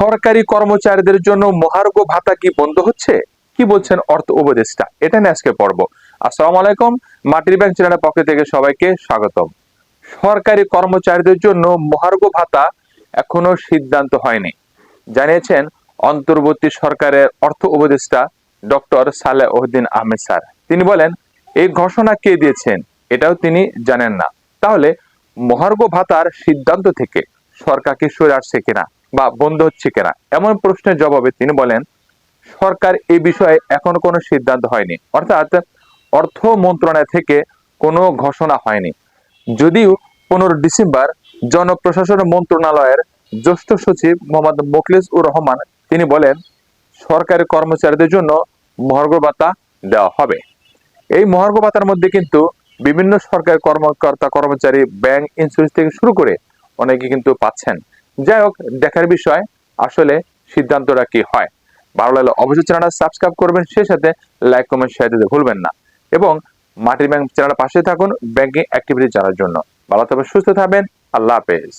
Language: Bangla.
সরকারি কর্মচারীদের জন্য মহার্ঘ ভাতা কি বন্ধ হচ্ছে? কি বলছেন অর্থ উপদেষ্টা? এটা নিয়ে আজকে পড়ব আসসালামু আলাইকুম, মাটির ব্যাংক চ্যানেলের পক্ষ থেকে সবাইকে স্বাগতম। সরকারি কর্মচারীদের জন্য মহার্ঘ ভাতা এখনও সিদ্ধান্ত হয়নি। জানিয়েছেন অন্তর্বর্তী সরকারের অর্থ উপদেষ্টা ডক্টর সালে উদ্দিন আহমেদ স্যার। তিনি বলেন, এই ঘোষণা কে দিয়েছেন? এটাও তিনি জানেন না। তাহলে মহার্ঘ ভাতার সিদ্ধান্ত থেকে সরকার কি সরে আসছে কিনা? বা বন্ধ হচ্ছে কিনা? এমন প্রশ্নের জবাবে তিনি বলেন, সরকার এই বিষয়ে এখনও কোনো সিদ্ধান্ত হয়নি। অর্থাৎ অর্থ মন্ত্রণালয় থেকে কোনো ঘোষণা হয়নি। যদিও পনেরো ডিসেম্বর জনপ্রশাসন মন্ত্রণালয়ের জ্যেষ্ঠ সচিব মোহাম্মদ মোখলিস উর রহমান তিনি বলেন, সরকারি কর্মচারীদের জন্য মহার্ঘ ভাতা দেওয়া হবে। এই মহার্ঘ ভাতার মধ্যে কিন্তু বিভিন্ন সরকারি কর্মকর্তা কর্মচারী, ব্যাংক, ইন্স্যুরেন্স থেকে শুরু করে অনেকে কিন্তু পাচ্ছেন। যাই হোক, দেখার বিষয় আসলে সিদ্ধান্তটা কি হয়? ভালো লাগলে অবশ্যই চ্যানেলটা সাবস্ক্রাইব করবেন, সেই সাথে লাইক কমেন্ট শেয়ার দিতে ভুলবেন না। এবং মাটির ব্যাংক চ্যানেলের পাশে থাকুন ব্যাংকিং অ্যাক্টিভিটি জানার জন্য। ভালো থাকবেন, সুস্থ থাকবেন, আল্লাহ হাফেজ।